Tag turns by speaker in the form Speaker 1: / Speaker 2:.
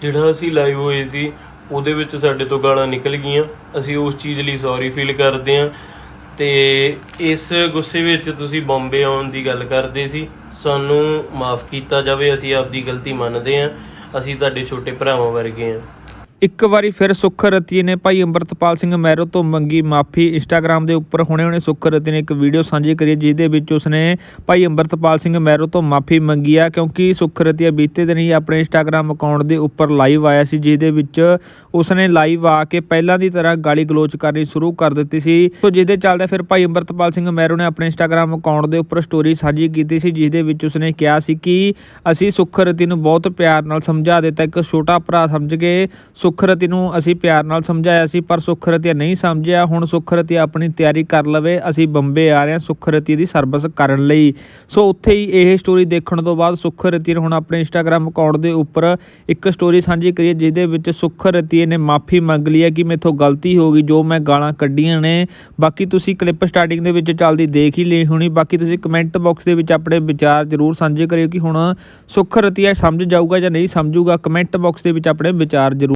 Speaker 1: ਜਿਹੜਾ ਅਸੀਂ ਲਾਈਵ ਹੋਏ ਸੀ, ਉਹਦੇ ਵਿੱਚ ਸਾਡੇ ਤੋਂ ਗਾਲਾਂ ਨਿਕਲ ਗਈਆਂ। ਅਸੀਂ ਉਸ ਚੀਜ਼ ਲਈ ਸੌਰੀ ਫੀਲ ਕਰਦੇ ਹਾਂ। ਤੇ ਇਸ ਗੁੱਸੇ ਵਿੱਚ ਤੁਸੀਂ ਬੰਬੇ ਆਉਣ ਦੀ ਗੱਲ ਕਰਦੇ ਸੀ। ਸਾਨੂੰ ਮਾਫ ਕੀਤਾ ਜਾਵੇ, ਅਸੀਂ ਆਪਦੀ ਗਲਤੀ ਮੰਨਦੇ ਹਾਂ। ਅਸੀਂ ਤੁਹਾਡੇ ਛੋਟੇ ਭਰਾਵਾਂ ਵਰਗੇ ਹਾਂ।
Speaker 2: ਇੱਕ ਵਾਰੀ ਫਿਰ ਸੁੱਖ ਰਤੀਏ ਨੇ ਭਾਈ ਅੰਮ੍ਰਿਤਪਾਲ ਸਿੰਘ ਮਹਿਰੋ ਤੋਂ ਮੰਗੀ ਮਾਫੀ। ਇੰਸਟਾਗ੍ਰam ਦੇ ਉੱਪਰ ਹੁਣੇ ਹੁਣੇ ਸੁੱਖ ਰਤੀਏ ਨੇ ਇੱਕ ਵੀਡੀਓ ਸਾਂਝੀ ਕਰੀ ਜਿਹਦੇ ਵਿੱਚ ਉਸਨੇ ਭਾਈ ਅੰਮ੍ਰਿਤਪਾਲ ਸਿੰਘ ਮਹਿਰੋ ਤੋਂ ਮਾਫੀ ਮੰਗੀ ਆ ਕਿਉਂਕਿ ਸੁੱਖ ਰਤੀਆ ਬੀਤੇ ਦਿਨ ਹੀ ਆਪਣੇ ਇੰਸਟਾਗ੍ਰam ਅਕਾਊਂਟ ਦੇ ਉੱਪਰ ਲਾਈਵ ਆਇਆ ਸੀ, ਜਿਹਦੇ ਵਿੱਚ ਉਸਨੇ ਲਾਈਵ ਆ ਕੇ ਪਹਿਲਾਂ ਦੀ ਤਰ੍ਹਾਂ ਗਾਲੀ ਗਲੋਚ ਕਰਨੀ ਸ਼ੁਰੂ ਕਰ ਦਿੱਤੀ ਸੀ। ਸੋ ਜਿਹਦੇ ਚੱਲਦੇ ਫਿਰ ਭਾਈ ਅੰਮ੍ਰਿਤਪਾਲ ਸਿੰਘ ਮਹਿਰੋ ਨੇ ਆਪਣੇ ਇੰਸਟਾਗ੍ਰam ਅਕਾਊਂਟ ਦੇ ਉੱਪਰ ਸਟੋਰੀ ਸਾਂਝੀ ਕੀਤੀ ਸੀ, ਜਿਹਦੇ ਵਿੱਚ ਉਸਨੇ ਕਿਹਾ ਸੀ ਕਿ ਅਸੀਂ ਸੁੱਖ ਰਤੀ ਨੂੰ ਬਹੁਤ ਪਿਆਰ ਨਾਲ ਸਮਝਾ ਦਿੱਤਾ, ਇੱਕ ਛੋਟਾ ਭਰਾ ਸਮਝ ਕੇ ਸੁੱਖ ਰਤੀ ਨੂੰ ਅਸੀਂ ਪਿਆਰ ਨਾਲ ਸਮਝਾਇਆ ਸੀ ਪਰ ਸੁੱਖ ਰਤੀਆ ਨਹੀਂ ਸਮਝਿਆ। ਹੁਣ ਸੁੱਖ ਰਤੀਆ ਆਪਣੀ ਤਿਆਰੀ ਕਰ ਲਵੇ। ਅਸੀਂ ਬੰਬੇ ਆ ਰਹੇ ਹਾਂ ਸੁੱਖ ਰਤੀ ਦੀ ਸਰਵਿਸ ਕਰਨ ਲਈ। ਸੋ ਉੱਥੇ ਹੀ ਇਹ ਸਟੋਰੀ ਦੇਖਣ ਤੋਂ ਬਾਅਦ ਸੁੱਖ ਰਤੀ ਨੇ ਹੁਣ ਆਪਣੇ ਇੰਸਟਾਗ੍ਰam ਅਕਾਊਂਟ ਦੇ ਉੱਪਰ ਇੱਕ ਸਟੋਰੀ ਸਾਂਝੀ ਕਰੀ ਹੈ, ਜਿਹਦੇ ਵਿੱਚ ਸੁੱਖ ਰਤੀਏ ਨੇ ਮਾਫੀ ਮੰਗ ਲਈ ਹੈ ਕਿ ਮੇਥੋਂ ਗਲਤੀ ਹੋ ਗਈ ਜੋ ਮੈਂ ਗਾਲਾਂ ਕੱਢੀਆਂ ਨੇ। ਬਾਕੀ ਤੁਸੀਂ ਕਲਿੱਪ ਸਟਾਰਟਿੰਗ ਦੇ ਵਿੱਚ ਚੱਲਦੀ ਦੇਖ ਹੀ ਲਈ ਹੋਣੀ। ਬਾਕੀ ਤੁਸੀਂ ਕਮੈਂਟ ਬਾਕਸ ਦੇ ਵਿੱਚ ਆਪਣੇ ਵਿਚਾਰ ਜ਼ਰੂਰ ਸਾਂਝੇ ਕਰਿਓ ਕਿ ਹੁਣ ਸੁੱਖ ਰਤੀਆ ਸਮਝ ਜਾਊਗਾ ਜਾਂ ਨਹੀਂ ਸਮਝੂਗਾ। ਕਮੈਂਟ ਬਾਕਸ ਦੇ ਵਿੱਚ ਆਪਣੇ ਵਿਚਾਰ ਜ਼ਰੂਰ